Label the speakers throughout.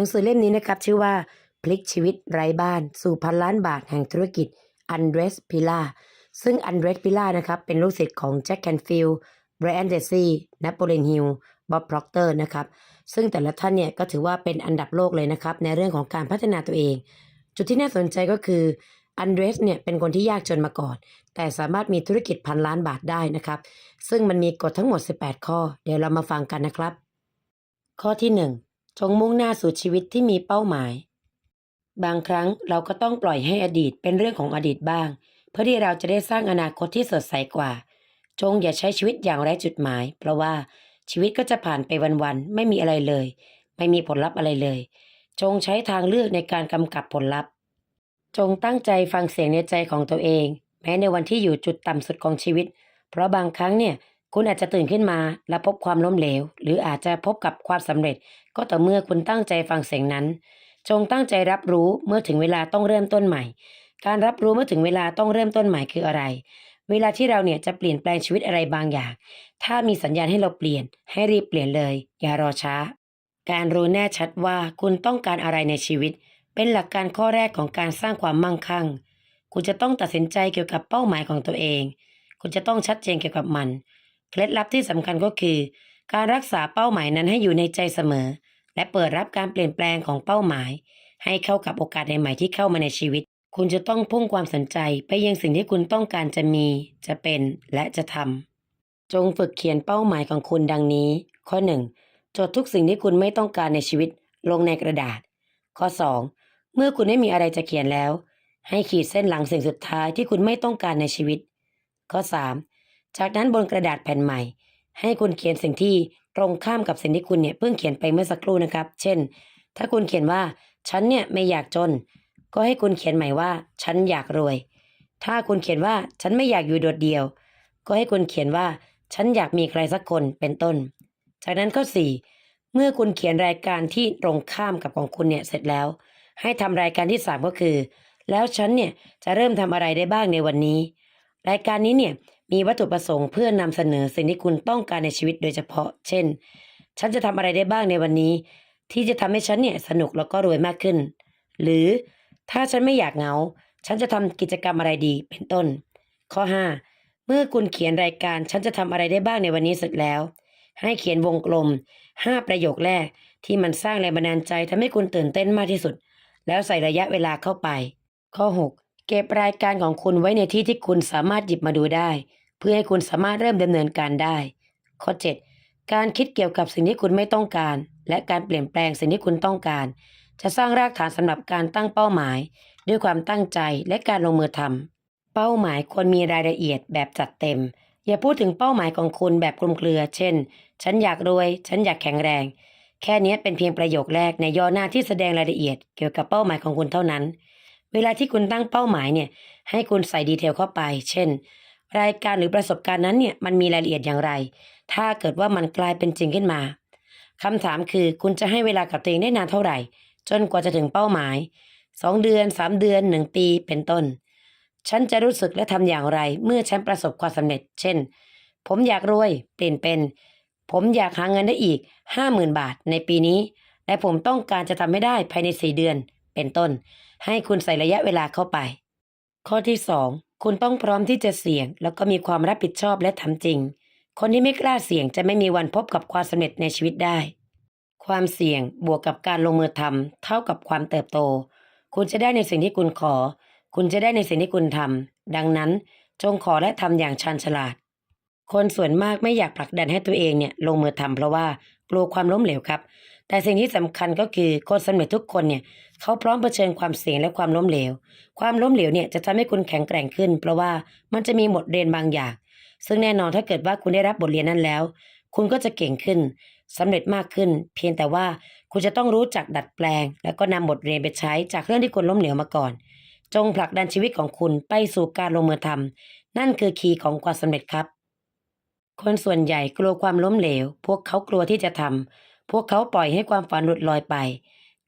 Speaker 1: นังสือเล่มนี้นะครับ ชื่อว่าพลิกชีวิตไร้บ้าน สู่พันล้านบาทแห่งธุรกิจอันเดรสพิล่าซึ่งอันเดรสพิล่านะครับเป็นลูกศิษย์ของแจ็คแคนฟิลด์ไบรอันเดซี่นโปเลียนฮิลบ๊อบพร็อกเตอร์นะครับซึ่งแต่ละท่านเนี่ยก็ถือว่าเป็นอันดับโลกเลยนะครับ ในเรื่องของการพัฒนาตัวเอง จุดที่น่าสนใจก็คืออันเดรสเนี่ยเป็นคนที่ยากจนมาก่อน แต่สามารถมีธุรกิจพันล้านบาทได้นะครับ ซึ่งมันมีกฎทั้งหมด 18 ข้อ เดี๋ยวเรามาฟังกันนะครับ ข้อที่ 1 จงมุ่งหน้าสู่ชีวิตที่มีเป้าหมาย บางครั้งเราก็ต้องปล่อยให้อดีตเป็นเรื่องของอดีตบ้าง เพื่อที่เราจะได้สร้างอนาคตที่สดใสกว่า จงอย่าใช้ชีวิตอย่างไร้จุดหมาย เพราะว่าชีวิตก็จะผ่านไปวันๆไม่มีอะไรเลย ไม่มีผลลัพธ์อะไรเลย จงใช้ทางเลือกในการกำกับผลลัพธ์ จงตั้งใจฟังเสียงในใจของตัวเอง แม้ในวันที่อยู่จุดต่ำสุดของชีวิต เพราะบางครั้งเนี่ย คุณอาจจะตื่นขึ้นมาและพบความล้มเหลว หรืออาจจะพบกับความสำเร็จ ก็ต่อเมื่อคุณตั้งใจฟังเสียงนั้น จงตั้งใจรับรู้เมื่อถึงเวลาต้องเริ่มต้นใหม่ การรับรู้เมื่อถึงเวลาต้องเริ่มต้นใหม่คืออะไร เวลาที่เราเนี่ยจะเปลี่ยนแปลงชีวิตอะไรบางอย่าง ถ้ามีสัญญาณให้เราเปลี่ยน ให้รีบเปลี่ยนเลย อย่ารอช้า การรู้แน่ชัดว่าคุณต้องการอะไรในชีวิต เป็นหลักการข้อแรกของการสร้างความมั่งคั่ง คุณจะต้องตัดสินใจเกี่ยวกับเป้าหมายของตัวเอง คุณจะต้องชัดเจนเกี่ยวกับมัน เคล็ดลับที่สำคัญก็คือ การรักษาเป้าหมายนั้นให้อยู่ในใจเสมอ และเปิดรับการเปลี่ยนแปลงของเป้าหมาย ให้เข้ากับโอกาสใหม่ๆที่เข้ามาในชีวิต คุณจะต้องพุ่งความสนใจไปยังสิ่งที่คุณต้องการจะมี จะเป็นและจะทำจงฝึกเขียนเป้าหมายของคุณดังนี้ ข้อ 1. จดทุกสิ่งที่คุณไม่ต้องการในชีวิตลงในกระดาษ ข้อ 2. เมื่อคุณไม่มีอะไรจะเขียนแล้ว ให้ขีดเส้นหลังสิ่งสุดท้ายที่คุณไม่ต้องการในชีวิต ข้อ 3. จากนั้นบนกระดาษแผ่นใหม่ ให้คุณเขียนสิ่งที่ตรงข้ามกับสิ่งที่คุณเนี่ยเพิ่งเขียนไปเมื่อสักครู่นะครับ เช่น ถ้าคุณเขียนว่า ฉันเนี่ยไม่อยากจน ก็ให้คุณเขียนใหม่ว่า ฉันอยากรวย ถ้าคุณเขียนว่าฉันไม่อยากอยู่โดดเดี่ยว ก็ให้คุณเขียนว่า ฉันอยากมีใครสักคนเป็นต้น จากนั้นข้อ4เมื่อคุณเขียนรายการที่ตรงข้ามกับของคุณเนี่ยเสร็จแล้ว ให้ทำรายการที่ 3 ก็คือ แล้วฉันเนี่ยจะเริ่มทำอะไรได้บ้างในวันนี้ รายการนี้เนี่ย มีวัตถุประสงค์เพื่อนำเสนอสิ่งที่คุณต้องการในชีวิตโดยเฉพาะ เช่น ฉันจะทำอะไรได้บ้างในวันนี้ ที่จะทำให้ฉันเนี่ยสนุกแล้วก็รวยมากขึ้น หรือถ้าฉันไม่อยากเหงา ฉันจะทำกิจกรรมอะไรดีเป็นต้น ข้อ 5 เมื่อคุณเขียนรายการฉันจะทำอะไรได้บ้างในวันนี้เสร็จแล้ว ให้เขียนวงกลม 5 ประโยคแรกที่มันสร้างแรงบันดาลใจทำให้คุณตื่นเต้นมากที่สุด แล้วใส่ระยะเวลาเข้าไป ข้อ 6 เก็บรายการของคุณไว้ในที่ที่คุณสามารถหยิบมาดูได้ เพื่อให้คุณสามารถเริ่มดำเนินการได้ ข้อ 7 การคิดเกี่ยวกับสิ่งที่คุณไม่ต้องการ และการเปลี่ยนแปลงสิ่งที่คุณต้องการ จะสร้างรากฐานสำหรับการตั้งเป้าหมาย ด้วยความตั้งใจและการลงมือทำเป้าหมายควรมีรายละเอียดแบบจัดเต็ม อย่าพูดถึงเป้าหมายของคุณแบบคลุมเครือ เช่น ฉันอยากรวย ฉันอยากแข็งแรง แค่นี้เป็นเพียงประโยคแรกในย่อหน้าที่แสดงรายละเอียด เกี่ยวกับเป้าหมายของคุณเท่านั้น เวลาที่คุณตั้งเป้าหมายเนี่ยให้คุณใส่ดีเทลเข้าไป เช่น รายการหรือประสบการณ์นั้นเนี่ยมันมีรายละเอียดอย่างไร ถ้าเกิดว่ามันกลายเป็นจริงขึ้นมาคำถามคือคุณจะให้เวลากับตัวเองได้นานเท่าไหร่ จนกว่าจะถึงเป้าหมาย 2 เดือน 3 เดือน 1 ปีเป็นต้น ฉันจะรู้สึกและทำอย่างไร เมื่อฉันประสบความสำเร็จ เช่น ผมอยากรวยเปลี่ยนเป็น ผมอยากหาเงินได้อีก 50,000 บาทในปีนี้ และผมต้องการจะทำให้ได้ภายใน 4 เดือน เป็นต้น ให้คุณใส่ระยะเวลาเข้าไป ข้อที่ 2 คุณต้องพร้อมที่จะเสี่ยง แล้วก็มีความรับผิดชอบและทำจริง คนที่ไม่กล้าเสี่ยงจะไม่มีวันพบกับความสำเร็จในชีวิตได้ ความเสี่ยงบวกกับการลงมือทำเท่ากับความเติบโต คุณจะได้ในสิ่งที่คุณขอ คุณจะได้ในสิ่งที่คุณทำดังนั้นจงขอและทำอย่างชาญฉลาด คนส่วนมากไม่อยากผลักดันให้ตัวเองเนี่ยลงมือทำเพราะว่ากลัวความล้มเหลวครับ แต่สิ่งที่สำคัญก็คือคนสำเร็จทุกคนเนี่ยเขาพร้อมเผชิญความเสี่ยงและความล้มเหลว ความล้มเหลวเนี่ยจะทำให้คุณแข็งแกร่งขึ้น เพราะว่ามันจะมีบทเรียนบางอย่าง ซึ่งแน่นอนถ้าเกิดว่าคุณได้รับบทเรียนนั้นแล้ว คุณก็จะเก่งขึ้นสำเร็จมากขึ้น เพียงแต่ว่าคุณจะต้องรู้จักดัดแปลง แล้วก็นำบทเรียนไปใช้จากเรื่องที่คุณล้มเหลวมาก่อน จงผลักดันชีวิตของคุณไปสู่การลงมือทำนั่นคือคีย์ของความสำเร็จครับ คนส่วนใหญ่กลัวความล้มเหลว พวกเขากลัวที่จะทำ พวกเขาปล่อยให้ความฝันหลุดลอยไป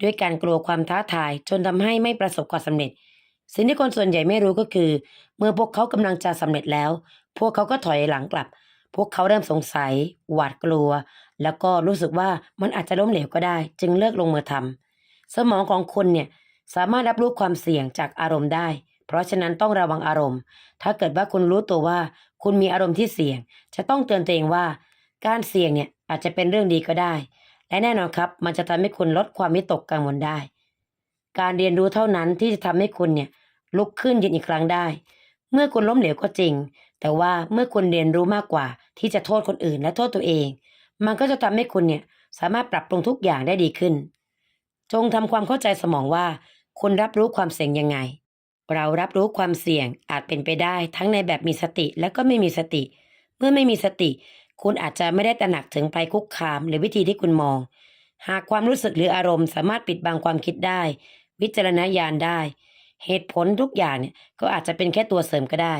Speaker 1: ด้วยการกลัวความท้าทายจนทำให้ไม่ประสบความสำเร็จ สิ่งที่คนส่วนใหญ่ไม่รู้ก็คือ เมื่อพวกเขากำลังจะสำเร็จแล้ว พวกเขาก็ถอยหลังกลับ พวกเขาเริ่มสงสัย หวาดกลัว แล้วก็รู้สึกว่ามันอาจจะล้มเหลวก็ได้ จึงเลิกลงมือทสมองของคุณเนี่ยสามารถรับรู้ความเสี่ยงจากอารมณ์ได้ เพราะฉะนั้นต้องระวังอารมณ์ ถ้าเกิดว่าคุณรู้ตัวว่า คุณมีอารมณ์ที่เสี่ยง จะต้องเตือนตัวเองว่า การเสี่ยงเนี่ยอาจจะเป็นเรื่องดีก็ได้ และแน่นอนครับ มันจะทำให้คุณลดความวิตกกังวลได้ การเรียนรู้เท่านั้นที่จะทำให้คุณเนี่ยลุกขึ้นยืนอีกครั้งได้ เมื่อคุณล้มเหลวก็จริง แต่ว่าเมื่อคุณเรียนรู้มากกว่า ที่จะโทษคนอื่นและโทษตัวเอง มันก็จะทำให้คุณเนี่ยสามารถปรับปรุงทุกอย่างได้ดีขึ้น จงทำความเข้าใจสมองว่า คุณรับรู้ความเสี่ยงยังไง เรารับรู้ความเสี่ยงอาจเป็นไปได้ ทั้งในแบบมีสติและก็ไม่มีสติ เมื่อไม่มีสติ คุณอาจจะไม่ได้ตระหนักถึงภัยคุกคามหรือวิธีที่คุณมอง หากความรู้สึกหรืออารมณ์สามารถปิดบังความคิดได้ วิจารณญาณได้ เหตุผลทุกอย่างเนี่ยก็อาจจะเป็นแค่ตัวเสริมก็ได้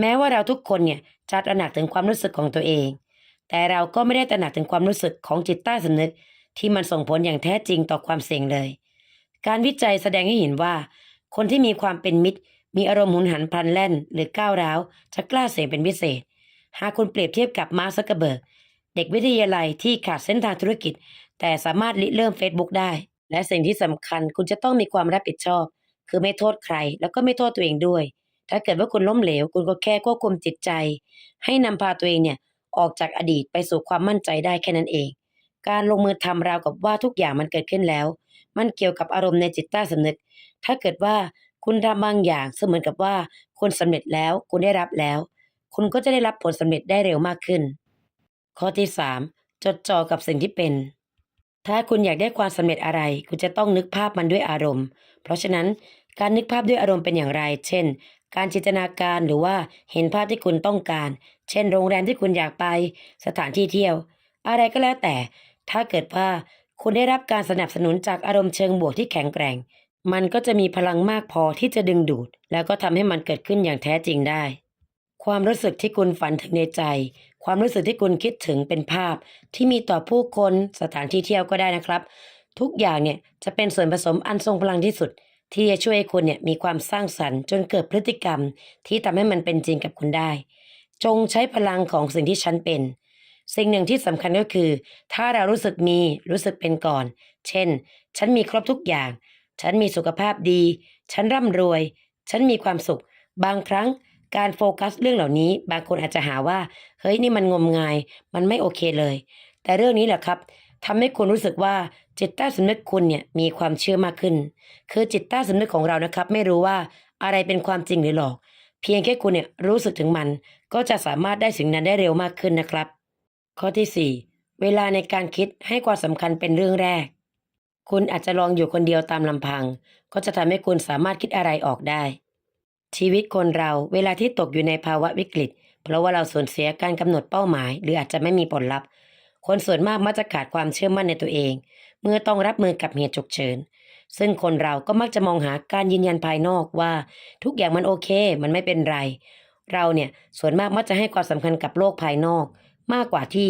Speaker 1: แม้ว่าเราทุกคนเนี่ยจะตระหนักถึงความรู้สึกของตัวเอง แต่เราก็ไม่ได้ตระหนักถึงความรู้สึกของจิตใต้สำนึก ที่มันส่งผลอย่างแท้จริงต่อความเสี่ยงเลย การวิจัยแสดงให้เห็นว่า คนที่มีความเป็นมิตร มีอารมณ์หุนหันพลันแล่น หรือก้าวร้าวจะกล้าเสี่ยงเป็นพิเศษ หากคุณเปรียบเทียบกับมาร์คซักเกอร์เบิร์กเด็กวิทยาลัยที่ขาดเส้นทางธุรกิจ แต่สามารถริเริ่ม Facebook ได้ และสิ่งที่สำคัญคุณจะต้องมีความรับผิดชอบ คือไม่โทษใคร แล้วก็ไม่โทษตัวเองด้วย ถ้าเกิดว่าคุณล้มเหลว คุณก็แค่ควบคุมจิตใจ ให้นำพาตัวเองเนี่ยออกจากอดีตไปสู่ความมั่นใจได้แค่นั้นเอง การลงมือทำราวกับว่าทุกอย่างมันเกิดขึ้นแล้ว มันเกี่ยวกับอารมณ์ในจิตใต้สำนึก ถ้าเกิดว่าคุณทำบางอย่างเสมือนกับว่าคุณสำเร็จแล้ว คุณได้รับแล้ว คุณก็จะได้รับผลสำเร็จได้เร็วมากขึ้น ข้อที่ 3 จดจ่อกับสิ่งที่เป็น ถ้าคุณอยากได้ความสำเร็จอะไร คุณจะต้องนึกภาพมันด้วยอารมณ์ เพราะฉะนั้นการนึกภาพด้วยอารมณ์เป็นอย่างไร เช่น การจินตนาการหรือว่าเห็นภาพที่คุณต้องการ เช่น โรงแรมที่คุณอยากไป สถานที่เที่ยว อะไรก็แล้วแต่ ถ้าเกิดว่าคุณได้รับการสนับสนุนจากอารมณ์เชิงบวกที่แข็งแกร่ง มันก็จะมีพลังมากพอที่จะดึงดูด แล้วก็ทำให้มันเกิดขึ้นอย่างแท้จริงได้ ความรู้สึกที่คุณฝันถึงในใจ ความรู้สึกที่คุณคิดถึงเป็นภาพ ที่มีต่อผู้คนสถานที่เที่ยวก็ได้นะครับ ทุกอย่างเนี่ยจะเป็นส่วนผสมอันทรงพลังที่สุด ที่จะช่วยให้คุณเนี่ยมีความสร้างสรรค์จนเกิดพฤติกรรม ที่ทำให้มันเป็นจริงกับคุณได้ จงใช้พลังของสิ่งที่ฉันเป็น สิ่งหนึ่งที่สำคัญก็คือ ถ้าเรารู้สึกมีรู้สึกเป็นก่อน เช่น ฉันมีครบทุกอย่าง ฉันมีสุขภาพดี ฉันร่ำรวย ฉันมีความสุข บางครั้ง การโฟกัสเรื่องเหล่านี้ บางคนอาจจะหาว่าเฮ้ยนี่มันงมงาย มันไม่โอเคเลย แต่เรื่องนี้แหละครับทำให้คุณรู้สึกว่าจิตใต้สำนึกคุณเนี่ยมีความเชื่อมากขึ้น คือจิตใต้สำนึกของเรานะครับ ไม่รู้ว่าอะไรเป็นความจริงหรือหลอก เพียงแค่คุณเนี่ยรู้สึกถึงมัน ก็จะสามารถได้สิ่งนั้นได้เร็วมากขึ้นนะครับ ข้อที่ 4 เวลาในการคิดให้ความสำคัญเป็นเรื่องแรก คุณอาจจะลองอยู่คนเดียวตามลำพัง ก็จะทำให้คุณสามารถคิดอะไรออกได้ ชีวิตคนเราเวลาที่ตกอยู่ในภาวะวิกฤต เพราะว่าเราสูญเสียการกำหนดเป้าหมาย หรืออาจจะไม่มีผลลัพธ์ คนส่วนมากมักจะขาดความเชื่อมั่นในตัวเอง เมื่อต้องรับมือกับเหตุฉุกเฉิน ซึ่งคนเราก็มักจะมองหาการยืนยันภายนอกว่า ทุกอย่างมันโอเค มันไม่เป็นไร เราเนี่ยส่วนมากมักจะให้ความสำคัญกับโลกภายนอก มากกว่าที่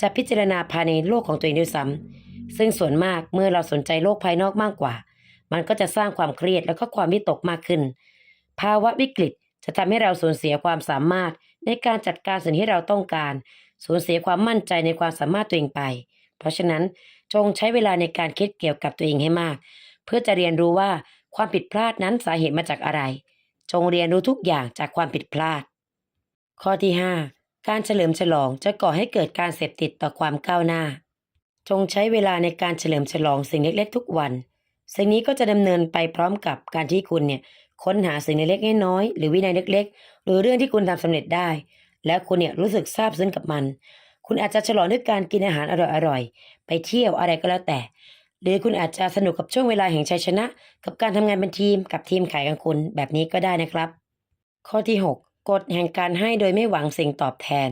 Speaker 1: จะพิจารณาภายในโลกของตัวเองด้วยซ้ำซึ่งส่วนมากเมื่อเราสนใจโลกภายนอกมากกว่า มันก็จะสร้างความเครียดแล้วก็ความวิตกมากขึ้น ภาวะวิกฤตจะทำให้เราสูญเสียความสามารถในการจัดการสิ่งที่เราต้องการ สูญเสียความมั่นใจในความสามารถตัวเองไป เพราะฉะนั้นจงใช้เวลาในการคิดเกี่ยวกับตัวเองให้มาก เพื่อจะเรียนรู้ว่าความผิดพลาดนั้นสาเหตุมาจากอะไร จงเรียนรู้ทุกอย่างจากความผิดพลาด ข้อที่ 5 การเฉลิมฉลองจะก่อให้เกิดการเสพติดต่อความก้าวหน้า จงใช้เวลาในการเฉลิมฉลองสิ่งเล็กๆ ทุกวัน สิ่งนี้ก็จะดำเนินไปพร้อมกับการที่คุณเนี่ยค้นหาสิ่งเล็กๆน้อยๆหรือวินัยเล็ก ๆ หรือเรื่องที่คุณทำสำเร็จได้ แล้วคุณเนี่ยรู้สึกซาบซึ้งกับมัน คุณอาจจะฉลองด้วยการกินอาหารอร่อยๆไปเที่ยวอะไรก็แล้วแต่ หรือคุณอาจจะสนุกกับช่วงเวลาแห่งชัยชนะ กับการทำงานเป็นทีมกับทีมขายของคุณแบบนี้ก็ได้นะครับ ข้อที่ 6กฎแห่งการให้โดยไม่หวังสิ่งตอบแทน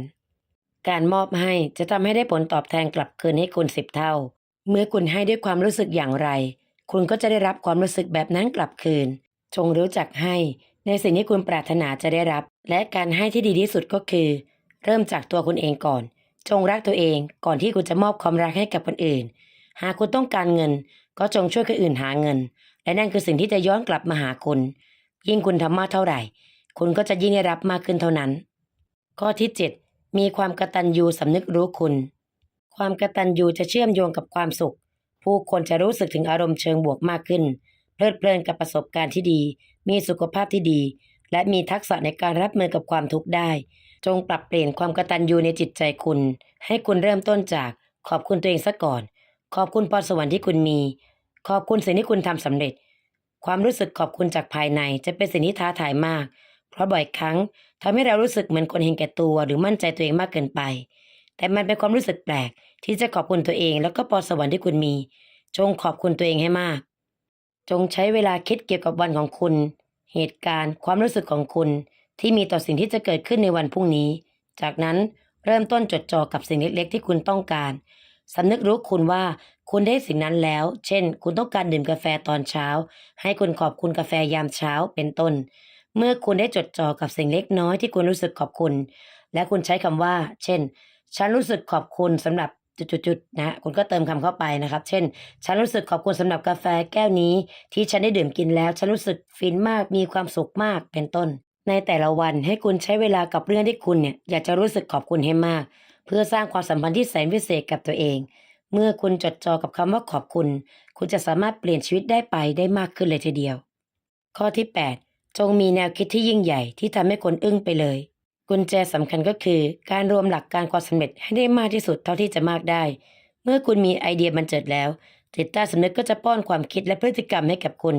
Speaker 1: การมอบให้จะทำให้ได้ผลตอบแทนกลับคืนให้คุณสิบเท่า เมื่อคุณให้ด้วยความรู้สึกอย่างไร คุณก็จะได้รับความรู้สึกแบบนั้นกลับคืน จงรู้จักให้ ในสิ่งที่คุณปรารถนาจะได้รับ และการให้ที่ดีที่สุดก็คือ เริ่มจากตัวคุณเองก่อน จงรักตัวเองก่อนที่คุณจะมอบความรักให้กับคนอื่น หากคุณต้องการเงิน ก็จงช่วยคนอื่นหาเงิน และนั่นคือสิ่งที่จะย้อนกลับมาหาคุณ ยิ่งคุณทำมากเท่าไหร่ คุณก็จะยิ่งได้รับมากขึ้นเท่านั้น ข้อที่ 7 มีความกระตัญญูสำนึกรู้คุณ ความกระตัญญูจะเชื่อมโยงกับความสุข ผู้คนจะรู้สึกถึงอารมณ์เชิงบวกมากขึ้น เพลิดเพลินกับประสบการณ์ที่ดี มีสุขภาพที่ดี และมีทักษะในการรับมือกับความทุกข์ได้ จงปรับเปลี่ยนความกตัญญูในจิตใจคุณ ให้คุณเริ่มต้นจากขอบคุณตัวเองซะก่อน ขอบคุณพรสวรรค์ที่คุณมี ขอบคุณสิ่งที่คุณทำสำเร็จ ความรู้สึกขอบคุณจากภายในจะเป็นสิ่งที่ท้าทายมาก เพราะบ่อยครั้งทำให้เรารู้สึกเหมือนคนเห็นแก่ตัวหรือมั่นใจตัวเองมากเกินไป แต่มันเป็นความรู้สึกแปลก ที่จะขอบคุณตัวเอง แล้วก็พรสวรรค์ที่คุณมี จงขอบคุณตัวเองให้มาก จงใช้เวลาคิดเกี่ยวกับวันของคุณ เหตุการณ์ ความรู้สึกของคุณ ที่มีต่อสิ่งที่จะเกิดขึ้นในวันพรุ่งนี้ จากนั้นเริ่มต้นจดจ่อกับสิ่งเล็กๆ ที่คุณต้องการสำนึกรู้คุณว่าคุณได้สิ่งนั้นแล้ว เช่น คุณต้องการดื่มกาแฟตอนเช้า ให้คุณขอบคุณกาแฟยามเช้าเป็นต้น เมื่อคุณได้จดจ่อกับสิ่งเล็กน้อยที่คุณรู้สึกขอบคุณ และคุณใช้คำว่า เช่น ฉันรู้สึกขอบคุณสำหรับจุดๆนะคุณก็เติมคำเข้าไปนะครับ เช่น ฉันรู้สึกขอบคุณสำหรับกาแฟแก้วนี้ ที่ฉันได้ดื่มกินแล้ว ฉันรู้สึกฟินมากมีความสุขมากเป็นต้น ในแต่ละวันให้คุณใช้เวลากับเรื่องที่คุณเนี่ยอยากจะรู้สึกขอบคุณให้มาก เพื่อสร้างความสัมพันธ์ที่แสนพิเศษกับตัวเอง เมื่อคุณจดจ่อกับคำว่าขอบคุณ คุณจะสามารถเปลี่ยนชีวิตได้ไปได้มากขึ้นเลยทีเดียว ข้อที่ 8 จงมีแนวคิดที่ยิ่งใหญ่ที่ทำให้คนอึ้งไปเลย กุญแจสำคัญก็คือการรวมหลักการความสำเร็จให้ได้มากที่สุดเท่าที่จะมากได้ เมื่อคุณมีไอเดียบันเจิดแล้ว จิตใต้สำนึกก็จะป้อนความคิดและพฤติกรรมให้กับคุณ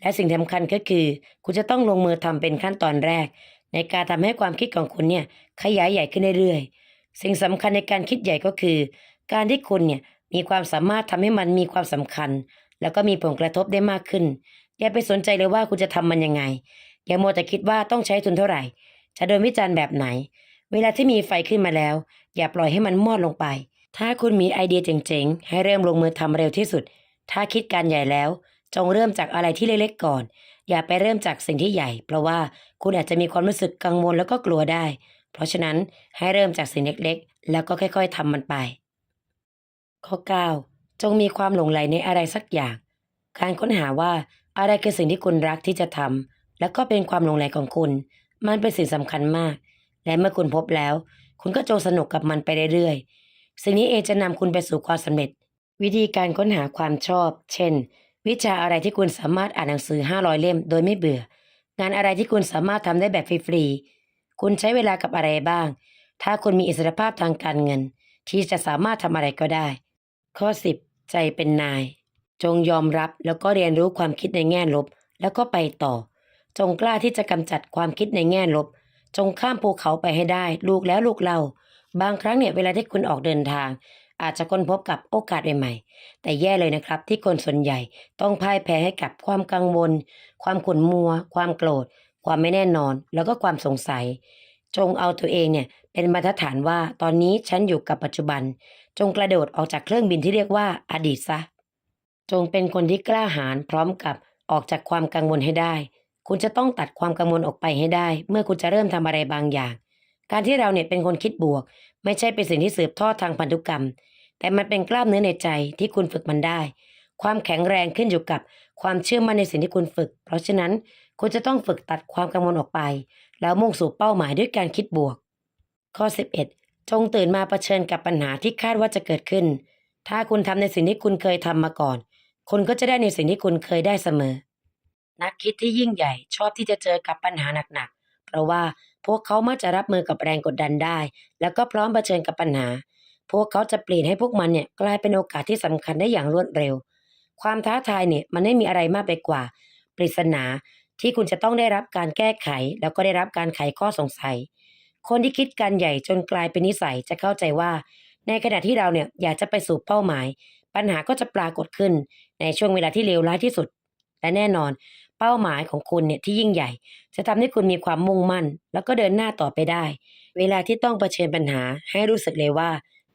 Speaker 1: และสิ่งสำคัญก็คือ คุณจะต้องลงมือทำเป็นขั้นตอนแรก ในการทำให้ความคิดของคุณเนี่ยขยายใหญ่ขึ้นเรื่อยๆ สิ่งสำคัญในการคิดใหญ่ก็คือ การที่คุณเนี่ยมีความสามารถทำให้มันมีความสำคัญ แล้วก็มีผลกระทบได้มากขึ้น อย่าไปสนใจเลยว่าคุณจะทำมันยังไง อย่ามัวแต่คิดว่าต้องใช้ทุนเท่าไหร่ จะโดนวิจารณ์แบบไหน เวลาที่มีไฟขึ้นมาแล้ว อย่าปล่อยให้มันมอดลงไป ถ้าคุณมีไอเดียเจ๋งๆ ให้เริ่มลงมือทำเร็วที่สุด ถ้าคิดการใหญ่แล้ว จงเริ่มจากอะไรที่เล็กๆก่อน อย่าไปเริ่มจากสิ่งที่ใหญ่ เพราะว่าคุณอาจจะมีความรู้สึกกังวลแล้วก็กลัวได้ เพราะฉะนั้นให้เริ่มจากสิ่งเล็กๆ แล้วก็ค่อยๆทำมันไป ข้อ 9 จงมีความหลงใหลในอะไรสักอย่าง การค้นหาว่าอะไรคือสิ่งที่คุณรักที่จะทำและก็เป็นความหลงใหลของคุณ มันเป็นสิ่งสำคัญมาก และเมื่อคุณพบแล้ว คุณก็จงสนุกกับมันไปเรื่อยๆ สิ่งนี้เองจะนำคุณไปสู่ความสำเร็จ วิธีการค้นหาความชอบ เช่น วิชาอะไรที่คุณสามารถอ่านหนังสือ 500 เล่ม โดยไม่เบื่อ งานอะไรที่คุณสามารถทำได้แบบฟรีๆ คุณใช้เวลากับอะไรบ้าง ถ้าคุณมีอิสรภาพทางการเงิน ที่จะสามารถทำอะไรก็ได้ ข้อ 10 ใจเป็นนาย จงยอมรับแล้วก็เรียนรู้ความคิดในแง่ลบ แล้วก็ไปต่อ จงกล้าที่จะกำจัดความคิดในแง่ลบ จงข้ามภูเขาไปให้ได้ ลูกแล้วลูกเล่าบางครั้งเนี่ยเวลาที่คุณออกเดินทาง อาจจะค้นพบกับโอกาสใหม่ๆ แต่แย่เลยนะครับที่คนส่วนใหญ่ต้องพ่ายแพ้ให้กับความกังวล ความขุ่นมัว ความโกรธ ความไม่แน่นอน แล้วก็ความสงสัย จงเอาตัวเองเนี่ยเป็นมาตรฐานว่าตอนนี้ฉันอยู่กับปัจจุบัน จงกระโดดออกจากเครื่องบินที่เรียกว่าอดีตซะ จงเป็นคนที่กล้าหาญพร้อมกับออกจากความกังวลให้ได้ คุณจะต้องตัดความกังวลออกไปให้ได้ เมื่อคุณจะเริ่มทำอะไรบางอย่าง การที่เราเนี่ยเป็นคนคิดบวก ไม่ใช่เป็นสิ่งที่สืบทอดทางพันธุกรรม แต่มันเป็นกล้ามเนื้อในใจที่คุณฝึกมันได้ ความแข็งแรงขึ้นอยู่กับความเชื่อมั่นในสิ่งที่คุณฝึก เพราะฉะนั้นคุณจะต้องฝึกตัดความกังวลออกไป แล้วมุ่งสู่เป้าหมายด้วยการคิดบวก ข้อ 11 จงตื่นมาเผชิญกับปัญหาที่คาดว่าจะเกิดขึ้น ถ้าคุณทำในสิ่งที่คุณเคยทำมาก่อน คุณก็จะได้ในสิ่งที่คุณเคยได้เสมอ นักคิดที่ยิ่งใหญ่ชอบที่จะเจอกับปัญหาหนักๆ เพราะว่าพวกเขามักจะรับมือกับแรงกดดันได้ แล้วก็พร้อมเผชิญกับปัญหา พวกเขาจะเปลี่ยนให้พวกมันเนี่ยกลายเป็นโอกาสที่สำคัญได้อย่างรวดเร็ว ความท้าทายเนี่ยมันไม่มีอะไรมากไปกว่า ปริศนาที่คุณจะต้องได้รับการแก้ไข แล้วก็ได้รับการไขข้อสงสัย คนที่คิดการใหญ่จนกลายเป็นนิสัยจะเข้าใจว่า ในขณะที่เราเนี่ยอยากจะไปสู่เป้าหมาย ปัญหาก็จะปรากฏขึ้นในช่วงเวลาที่เลวร้ายที่สุด และแน่นอน เป้าหมายของคุณเนี่ยที่ยิ่งใหญ่ จะทำให้คุณมีความมุ่งมั่น แล้วก็เดินหน้าต่อไปได้ เวลาที่ต้องเผชิญปัญหา ให้รู้สึกเลยว่า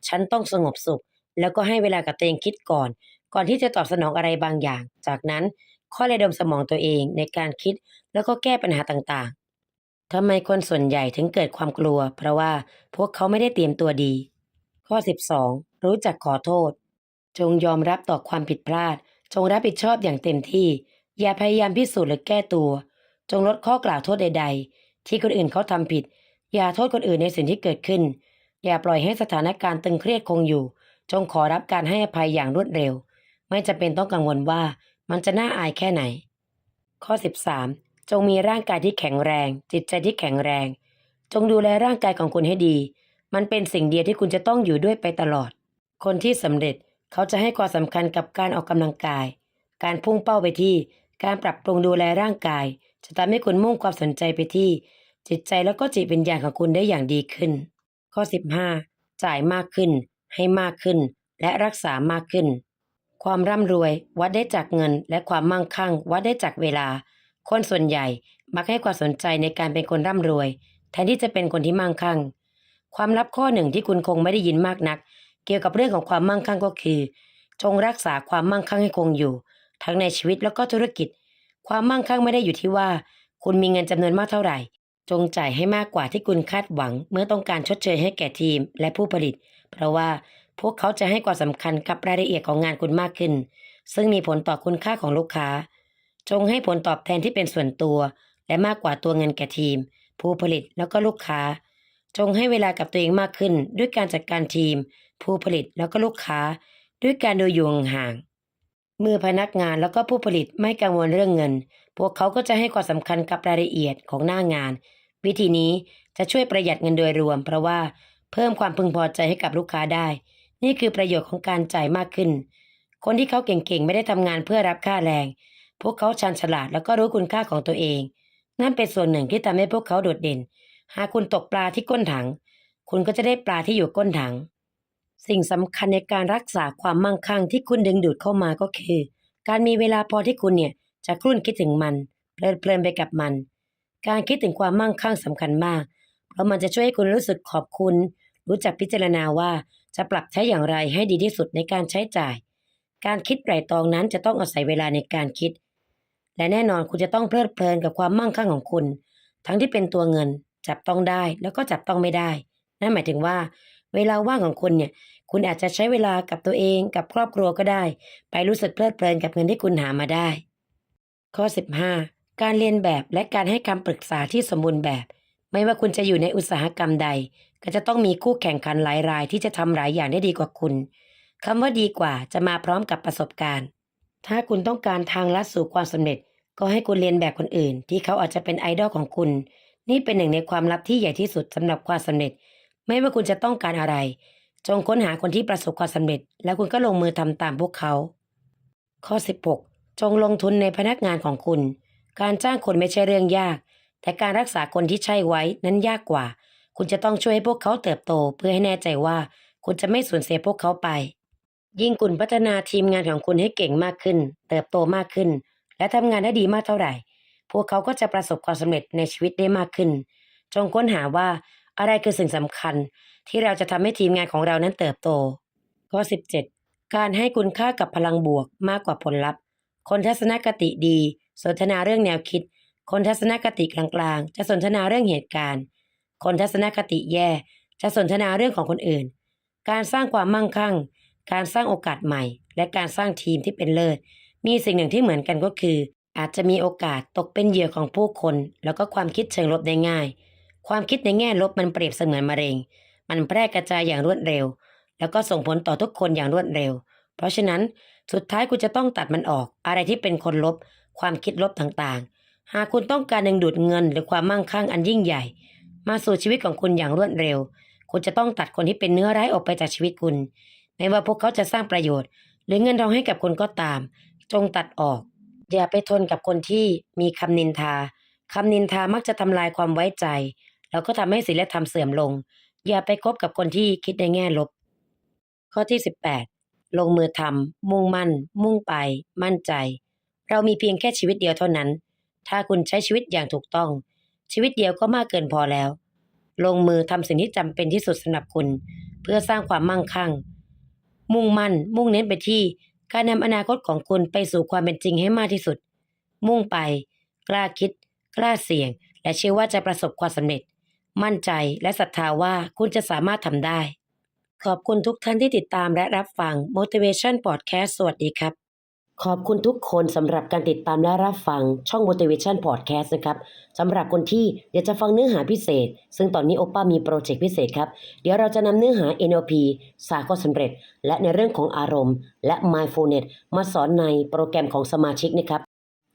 Speaker 1: ฉันต้องสงบสุข แล้วก็ให้เวลากับตัวเองคิดก่อน ก่อนที่จะตอบสนองอะไรบางอย่าง จากนั้นค่อยระดมสมองตัวเองในการคิดแล้วก็แก้ปัญหาต่างๆทำไมคนส่วนใหญ่ถึงเกิดความกลัว เพราะว่าพวกเขาไม่ได้เตรียมตัวดี ข้อ 12 รู้จักขอโทษ จงยอมรับต่อความผิดพลาด จงรับผิดชอบอย่างเต็มที่ อย่าพยายามพิสูจน์หรือแก้ตัว จงลดข้อกล่าวโทษใด ๆ ที่คนอื่นเขาทำผิด อย่าโทษคนอื่นในสิ่งที่เกิดขึ้น อย่าปล่อยให้สถานการณ์ตึงเครียดคงอยู่ จงขอรับการให้อภัยอย่างรวดเร็ว ไม่จำเป็นต้องกังวลว่ามันจะน่าอายแค่ไหน ข้อ 13 จงมีร่างกายที่แข็งแรง จิตใจที่แข็งแรง จงดูแลร่างกายของคุณให้ดี มันเป็นสิ่งเดียวที่คุณจะต้องอยู่ด้วยไปตลอด คนที่สำเร็จเขาจะให้ความสำคัญกับการออกกำลังกาย การพุ่งเป้าไปที่ การปรับปรุงดูแลร่างกาย จะทำให้คุณมุ่งความสนใจไปที่ จิตใจแล้วก็จิตวิญญาณของคุณได้อย่างดีขึ้น ข้อ 15 จ่ายมากขึ้น ให้มากขึ้น และรักษามากขึ้น ความร่ำรวย วัดได้จากเงิน และความมั่งคั่ง วัดได้จากเวลา คนส่วนใหญ่มักให้ความสนใจในการเป็นคนร่ำรวย แทนที่จะเป็นคนที่มั่งคั่ง ความลับข้อหนึ่งที่คุณคงไม่ได้ยินมากนัก เกี่ยวกับเรื่องของความมั่งคั่งก็คือ จงรักษาความมั่งคั่งให้คงอยู่ ทั้งในชีวิตแล้วก็ธุรกิจ ความมั่งคั่งไม่ได้อยู่ที่ว่า คุณมีเงินจำนวนมากเท่าไหร่ จงจ่ายให้มากกว่าที่คุณคาดหวัง เมื่อต้องการชดเชยให้แก่ทีมและผู้ผลิต เพราะว่าพวกเขาจะให้ความสำคัญกับรายละเอียดของงานคุณมากขึ้น ซึ่งมีผลต่อคุณค่าของลูกค้า จงให้ผลตอบแทนที่เป็นส่วนตัว และมากกว่าตัวเงินแก่ทีม ผู้ผลิตแล้วก็ลูกค้า จงให้เวลากับตัวเองมากขึ้น ด้วยการจัดการทีม ผู้ผลิตแล้วก็ลูกค้า ด้วยการดูอยู่ห่าง เมื่อพนักงานแล้วก็ผู้ผลิตไม่กังวลเรื่องเงิน พวกเขาก็จะให้ความสำคัญกับรายละเอียดของหน้างาน วิธีนี้จะช่วยประหยัดเงินโดยรวม เพราะว่าเพิ่มความพึงพอใจให้กับลูกค้าได้ นี่คือประโยชน์ของการจ่ายมากขึ้น คนที่เขาเก่งๆ ไม่ได้ทำงานเพื่อรับค่าแรง พวกเขาชันฉลาดแล้วก็รู้คุณค่าของตัวเอง นั่นเป็นส่วนหนึ่งที่ทำให้พวกเขาโดดเด่น หากคุณตกปลาที่ก้นถัง คุณก็จะได้ปลาที่อยู่ก้นถัง สิ่งสำคัญในการรักษาความมั่งคั่งที่คุณดึงดูดเข้ามาก็คือ การมีเวลาพอที่คุณเนี่ยจะครุ่นคิดถึงมัน เพลิดเพลินไปกับมัน การคิดถึงความมั่งคั่งสำคัญมาก เพราะมันจะช่วยให้คุณรู้สึกขอบคุณ รู้จักพิจารณาว่าจะปรับใช้อย่างไรให้ดีที่สุดในการใช้จ่าย การคิดไตร่ตรองนั้นจะต้องอาศัยเวลาในการคิด และแน่นอนคุณจะต้องเพลิดเพลินกับความมั่งคั่งของคุณ ทั้งที่เป็นตัวเงิน จับต้องได้แล้วก็จับต้องไม่ได้ นั่นหมายถึงว่า เวลาว่างของคุณเนี่ย คุณอาจจะใช้เวลากับตัวเองกับครอบครัวก็ได้ ไปรู้สึกเพลิดเพลินกับเงินที่คุณหามาได้ ข้อ 15 การเรียนแบบและการให้คำปรึกษาที่สมบูรณ์แบบ ไม่ว่าคุณจะอยู่ในอุตสาหกรรมใด ก็จะต้องมีคู่แข่งขันหลายรายที่จะทำหลายอย่างได้ดีกว่าคุณคำว่าดีกว่าจะมาพร้อมกับประสบการณ์ ถ้าคุณต้องการทางลัดสู่ความสำเร็จ ก็ให้คุณเรียนแบบคนอื่น ที่เขาอาจจะเป็นไอดอลของคุณ นี่เป็นหนึ่งในความลับที่ใหญ่ที่สุดสำหรับความสำเร็จ ไม่ว่าคุณจะต้องการอะไร จงค้นหาคนที่ประสบความสำเร็จ แล้วคุณก็ลงมือทำตามพวกเขา ข้อ 16 จงลงทุนในพนักงานของคุณ การจ้างคนไม่ใช่เรื่องยาก แต่การรักษาคนที่ใช่ไว้นั้นยากกว่า คุณจะต้องช่วยให้พวกเขาเติบโต เพื่อให้แน่ใจว่า คุณจะไม่สูญเสียพวกเขาไป ยิ่งคุณพัฒนาทีมงานของคุณให้เก่งมากขึ้น เติบโตมากขึ้น และทำงานได้ดีมากเท่าไหร่ พวกเขาก็จะประสบความสำเร็จในชีวิตได้มากขึ้น จงค้นหาว่า อะไรคือสิ่งสำคัญที่เราจะทำให้ทีมงานของเรานั้นเติบโต ข้อ 17 การให้คุณค่ากับพลังบวกมากกว่าผลลัพธ์ คนทัศนคติดี สนทนาเรื่องแนวคิด คนทัศนคติกลางๆ จะสนทนาเรื่องเหตุการณ์ คนทัศนคติแย่ จะสนทนาเรื่องของคนอื่น การสร้างความมั่งคั่ง การสร้างโอกาสใหม่ และการสร้างทีมที่เป็นเลิศ มีสิ่งหนึ่งที่เหมือนกันก็คือ อาจจะมีโอกาสตกเป็นเหยื่อของผู้คน แล้วก็ความคิดเชิงลบได้ง่าย ความคิดในแง่ลบมันเปรียบเสมือนมะเร็ง มันแพร่กระจายอย่างรวดเร็ว แล้วก็ส่งผลต่อทุกคนอย่างรวดเร็ว เพราะฉะนั้นสุดท้ายคุณจะต้องตัดมันออก อะไรที่เป็นคนลบ ความคิดลบต่างๆ หากคุณต้องการดึงดูดเงินหรือความมั่งคั่งอันยิ่งใหญ่ มาสู่ชีวิตของคุณอย่างรวดเร็ว คุณจะต้องตัดคนที่เป็นเนื้อร้ายออกไปจากชีวิตคุณ ไม่ว่าพวกเขาจะสร้างประโยชน์ หรือเงินทองให้กับคุณก็ตาม จงตัดออก อย่าไปทนกับคนที่มีคำนินทาคำนินทามักจะทำลายความไว้ใจ แล้วก็ทำให้ศีลธรรมเสื่อมลง อย่าไปคบกับคนที่คิดในแง่ลบ ข้อที่ 18 ลงมือทำมุ่งมั่น มุ่งไป มั่นใจ เรามีเพียงแค่ชีวิตเดียวเท่านั้น ถ้าคุณใช้ชีวิตอย่างถูกต้อง ชีวิตเดียวก็มากเกินพอแล้ว ลงมือทำสิ่งที่จำเป็นที่สุดสำหรับคุณ เพื่อสร้างความมั่งคั่ง มุ่งมั่น มุ่งเน้นไปที่การนำอนาคตของคุณไปสู่ความเป็นจริงให้มากที่สุด มุ่งไป กล้าคิด กล้าเสี่ยง และเชื่อว่าจะประสบความสำเร็จ มั่นใจและศรัทธาว่าคุณจะสามารถทำได้ ขอบคุณทุกท่านที่ติดตามและรับฟัง Motivation Podcast สวัสดีครับ ขอบคุณทุกคนสำหรับการติดตามและรับฟังช่อง Motivation Podcast นะครับสำหรับคนที่อยากจะฟังเนื้อหาพิเศษ ซึ่งตอนนี้โอป้ามีโปรเจกต์พิเศษครับ เดี๋ยวเราจะนำเนื้อหา NLP สากลสำเร็จ และในเรื่องของอารมณ์ และ Mindfulness มาสอนในโปรแกรมของสมาชิกนะครับ